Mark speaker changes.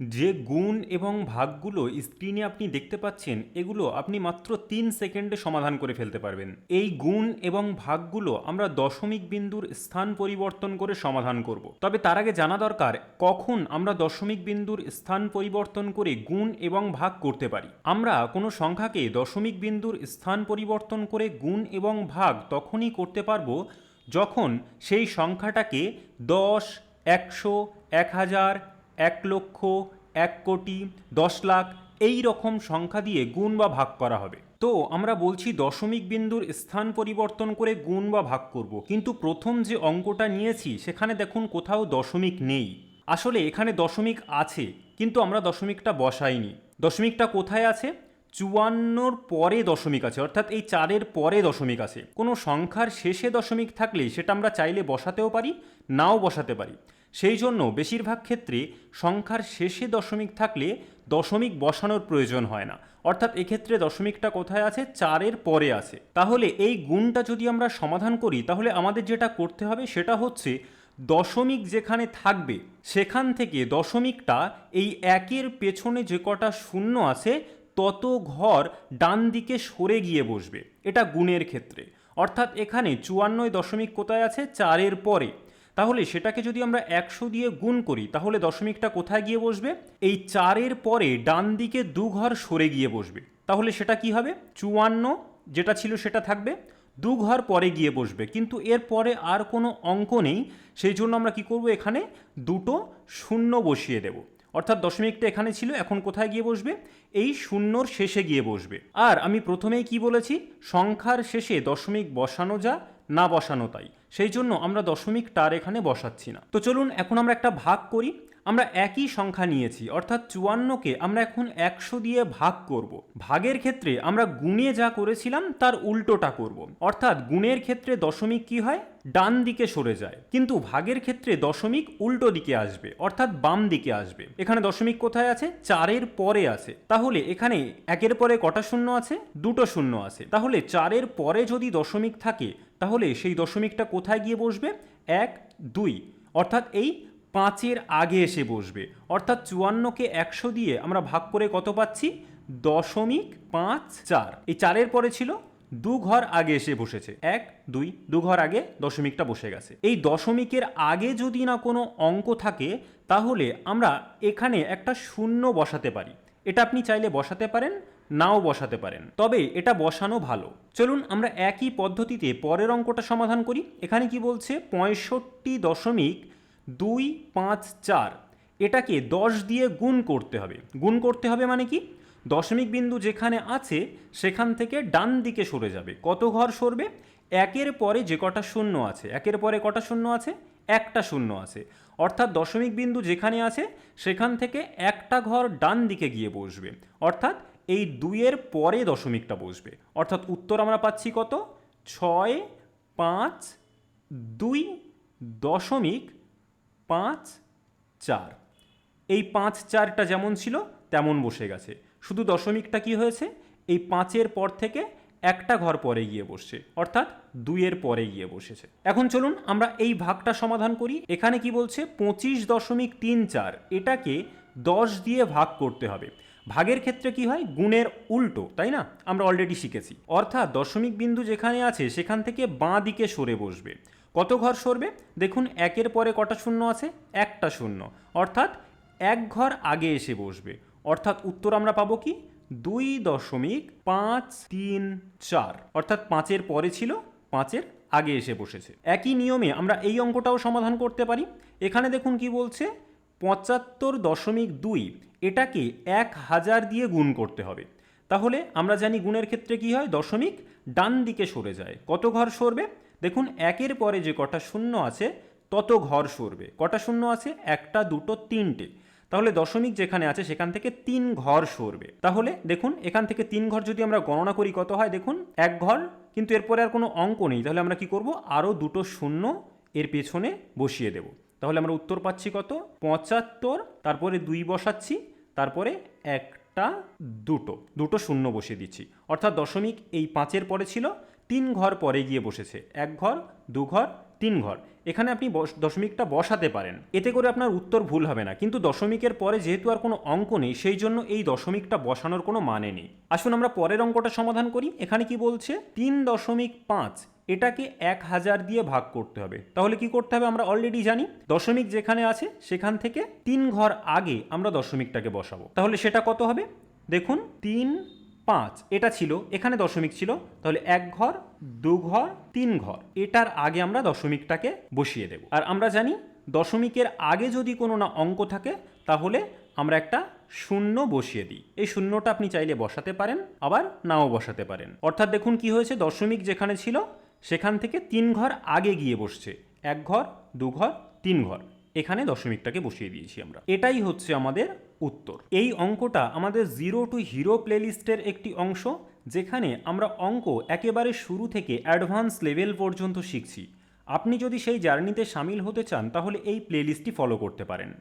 Speaker 1: যে গুণ এবং ভাগগুলো স্ক্রিনে আপনি দেখতে পাচ্ছেন, এগুলো আপনি মাত্র তিন সেকেন্ডে সমাধান করে ফেলতে পারবেন। এই গুণ এবং ভাগগুলো আমরা দশমিক বিন্দুর স্থান পরিবর্তন করে সমাধান করব। তবে তার আগে জানা দরকার, কখন আমরা দশমিক বিন্দুর স্থান পরিবর্তন করে গুণ এবং ভাগ করতে পারি। আমরা কোনো সংখ্যাকে দশমিক বিন্দুর স্থান পরিবর্তন করে গুণ এবং ভাগ তখনই করতে পারব যখন সেই সংখ্যাটাকে দশ, একশো, এক হাজার এক লক্ষ, এক কোটি, দশ লাখ এই রকম সংখ্যা দিয়ে গুণ বা ভাগ করা হবে। তো আমরা বলছি দশমিক বিন্দুর স্থান পরিবর্তন করে গুণ বা ভাগ করব। কিন্তু প্রথম যে অঙ্কটা নিয়েছি, সেখানে দেখুন কোথাও দশমিক নেই। আসলে এখানে দশমিক আছে, কিন্তু আমরা দশমিকটা বসাইনি। দশমিকটা কোথায় আছে? চুয়ান্নর পরে দশমিক আছে, অর্থাৎ এই চারের পরে দশমিক আছে। কোনো সংখ্যার শেষে দশমিক থাকলে সেটা আমরা চাইলে বসাতেও পারি, নাও বসাতে পারি। সেই জন্য বেশিরভাগ ক্ষেত্রে সংখ্যার শেষে দশমিক থাকলে দশমিক বসানোর প্রয়োজন হয় না। অর্থাৎ এক্ষেত্রে দশমিকটা কোথায় আছে? চারের পরে আছে। তাহলে এই গুণটা যদি আমরা সমাধান করি, তাহলে আমাদের যেটা করতে হবে সেটা হচ্ছে দশমিক যেখানে থাকবে, সেখান থেকে দশমিকটা এই একের পেছনে যে কটা শূন্য আছে, তত ঘর ডান দিকে সরে গিয়ে বসবে। এটা গুণের ক্ষেত্রে। অর্থাৎ এখানে চুয়ান্নয় দশমিক কোথায় আছে? চারের পরে। তাহলে সেটাকে যদি আমরা একশো দিয়ে গুণ করি, তাহলে দশমিকটা কোথায় গিয়ে বসবে? এই চারের পরে ডান দিকে দু ঘর সরে গিয়ে বসবে। তাহলে সেটা কি হবে? চুয়ান্ন যেটা ছিল সেটা থাকবে, দু ঘর পরে গিয়ে বসবে। কিন্তু এর পরে আর কোনো অঙ্ক নেই, সেই জন্য আমরা কি করব এখানে? দুটো শূন্য বসিয়ে দেব। অর্থাৎ দশমিকটা এখানে ছিল, এখন কোথায় গিয়ে বসবে? এই শূন্যর শেষে গিয়ে বসবে। আর আমি প্রথমেই কি বলেছি? সংখ্যার শেষে দশমিক বসানো যা না বসানো তাই। সেই জন্য আমরা দশমিক টার এখানে বসাচ্ছি না। তো চলুন, এখন আমরা একটা ভাগ করি। আমরা একই সংখ্যা নিয়েছি, অর্থাৎ চুয়ান্নকে আমরা এখন একশো দিয়ে ভাগ করব। ভাগের ক্ষেত্রে আমরা গুণে যা করেছিলাম, তার উল্টোটা করব। অর্থাৎ গুণের ক্ষেত্রে দশমিক কি হয়? ডান দিকে সরে যায়। কিন্তু ভাগের ক্ষেত্রে দশমিক উল্টো দিকে আসবে, অর্থাৎ বাম দিকে আসবে। এখানে দশমিক কোথায় আছে? চারের পরে আছে। তাহলে এখানে একের পরে কটা শূন্য আছে? দুটো শূন্য আছে। তাহলে চারের পরে যদি দশমিক থাকে, তাহলে সেই দশমিকটা কোথায় গিয়ে বসবে? এক, দুই। অর্থাৎ এই পাঁচের আগে এসে বসবে। অর্থাৎ চুয়ান্নকে একশো দিয়ে আমরা ভাগ করে কত পাচ্ছি? দশমিক পাঁচ চার। এই চারের পরে ছিল, দু ঘর আগে এসে বসেছে। এক, দুই, দু ঘর আগে দশমিকটা বসে গেছে। এই দশমিকের আগে যদি না কোনো অঙ্ক থাকে, তাহলে আমরা এখানে একটা শূন্য বসাতে পারি। এটা আপনি চাইলে বসাতে পারেন, নাও বসাতে পারেন। তবে এটা বসানো ভালো। চলুন আমরা একই পদ্ধতিতে পরের অঙ্কটা সমাধান করি। এখানে কি বলছে? পঁয়ষট্টি দশমিক দুই, পাঁচ, চার। এটাকে দশ দিয়ে গুণ করতে হবে। গুণ করতে হবে মানে কি? দশমিক বিন্দু যেখানে আছে, সেখান থেকে ডান দিকে সরে যাবে। কত ঘর সরবে? একের পরে যে কটা শূন্য আছে, একের পরে কটা শূন্য আছে? একটা শূন্য আছে। অর্থাৎ দশমিক বিন্দু যেখানে আছে, সেখান থেকে একটা ঘর ডান দিকে গিয়ে বসবে। অর্থাৎ এই দুইয়ের পরে দশমিকটা বসবে। অর্থাৎ উত্তর আমরা পাচ্ছি কত? ছয়, পাঁচ, দুই দশমিক পাঁচ চার। এই পাঁচ চারটা যেমন ছিল, তেমন বসে গেছে। শুধু দশমিকটা কি হয়েছে? এই পাঁচের পর থেকে একটা ঘর পরে গিয়ে বসছে, অর্থাৎ দুইয়ের পরে গিয়ে বসেছে। এখন চলুন আমরা এই ভাগটা সমাধান করি। এখানে কি বলছে? পঁচিশ দশমিক তিন চার। এটাকে দশ দিয়ে ভাগ করতে হবে। ভাগের ক্ষেত্রে কি হয়? গুণের উল্টো, তাই না? আমরা অলরেডি শিখেছি। অর্থাৎ দশমিক বিন্দু যেখানে আছে, সেখান থেকে বাঁ দিকে সরে বসবে। কত ঘর সরবে? দেখুন, একের পরে কটা শূন্য আছে? একটা শূন্য। অর্থাৎ এক ঘর আগে এসে বসবে। অর্থাৎ উত্তর আমরা পাবো কি? দুই দশমিক পাঁচ তিন চার। অর্থাৎ পাঁচের পরে ছিল, পাঁচের আগে এসে বসেছে। একই নিয়মে আমরা এই অঙ্কটাও সমাধান করতে পারি। এখানে দেখুন কি বলছে? পঁচাত্তর দশমিক দুই, এটাকে এক হাজার দিয়ে গুণ করতে হবে। তাহলে আমরা জানি গুণের ক্ষেত্রে কি হয়? দশমিক ডান দিকে সরে যায়। কত ঘর সরবে? দেখুন, একের পরে যে কটা শূন্য আছে, তত ঘর সরবে। কটা শূন্য আছে? একটা, দুটো, তিনটে। তাহলে দশমিক যেখানে আছে, সেখান থেকে তিন ঘর সরবে। তাহলে দেখুন, এখান থেকে তিন ঘর যদি আমরা গণনা করি, কত হয়? দেখুন, এক ঘর। কিন্তু এরপরে আর কোনো অঙ্ক নেই। তাহলে আমরা কি করব? আরও দুটো শূন্য এর পেছনে বসিয়ে দেব। তাহলে আমরা উত্তর পাচ্ছি কত? পঁচাত্তর। তারপরে দুই বসাচ্ছি। তারপরে একটা দুটো দুটো শূন্য বসিয়ে দিচ্ছি। অর্থাৎ দশমিক এই পাঁচের পরে ছিল তিন ঘর পরে গিয়ে বসেছে। এক ঘর, দু ঘর, তিন ঘর। এখানে আপনি দশমিকটা বসাতে পারেন। এতে করে আপনার উত্তর ভুল হবে না। কিন্তু দশমিকের পরে যেহেতু আর কোনো অঙ্ক নেই, সেই জন্য এই দশমিকটা বসানোর কোনো মানে নেই। আসুন আমরা পরের অঙ্কটা সমাধান করি। এখানে কি বলছে? তিন দশমিক পাঁচ, এটাকে এক হাজার দিয়ে ভাগ করতে হবে। তাহলে কি করতে হবে আমরা অলরেডি জানি? দশমিক যেখানে আছে, সেখান থেকে তিন ঘর আগে আমরা দশমিকটাকে বসাবো। তাহলে সেটা কত হবে? দেখুন, তিন পাঁচ, এটা ছিল, এখানে দশমিক ছিল, তাহলে এক ঘর, দু ঘর, তিন ঘর। এটার আগে আমরা দশমিকটাকে বসিয়ে দেব। আর আমরা জানি দশমিকের আগে যদি কোনো না অঙ্ক থাকে, তাহলে আমরা একটা শূন্য বসিয়ে দিই। এই শূন্যটা আপনি চাইলে বসাতে পারেন, আবার নাও বসাতে পারেন। অর্থাৎ দেখুন কি হয়েছে, দশমিক যেখানে ছিল, সেখান থেকে তিন ঘর আগে গিয়ে বসছে। এক ঘর, দু ঘর, তিন ঘর। এখানে দশমিকটাকে বসিয়ে দিয়েছি আমরা। এটাই হচ্ছে আমাদের উত্তর। এই অঙ্কটা আমাদের জিরো টু হিরো প্লেলিস্টের একটি অংশ, যেখানে আমরা অঙ্ক একেবারে শুরু থেকে অ্যাডভান্স লেভেল পর্যন্ত শিখছি। আপনি যদি সেই জার্নিতে সামিল হতে চান, তাহলে এই প্লেলিস্টটি ফলো করতে পারেন।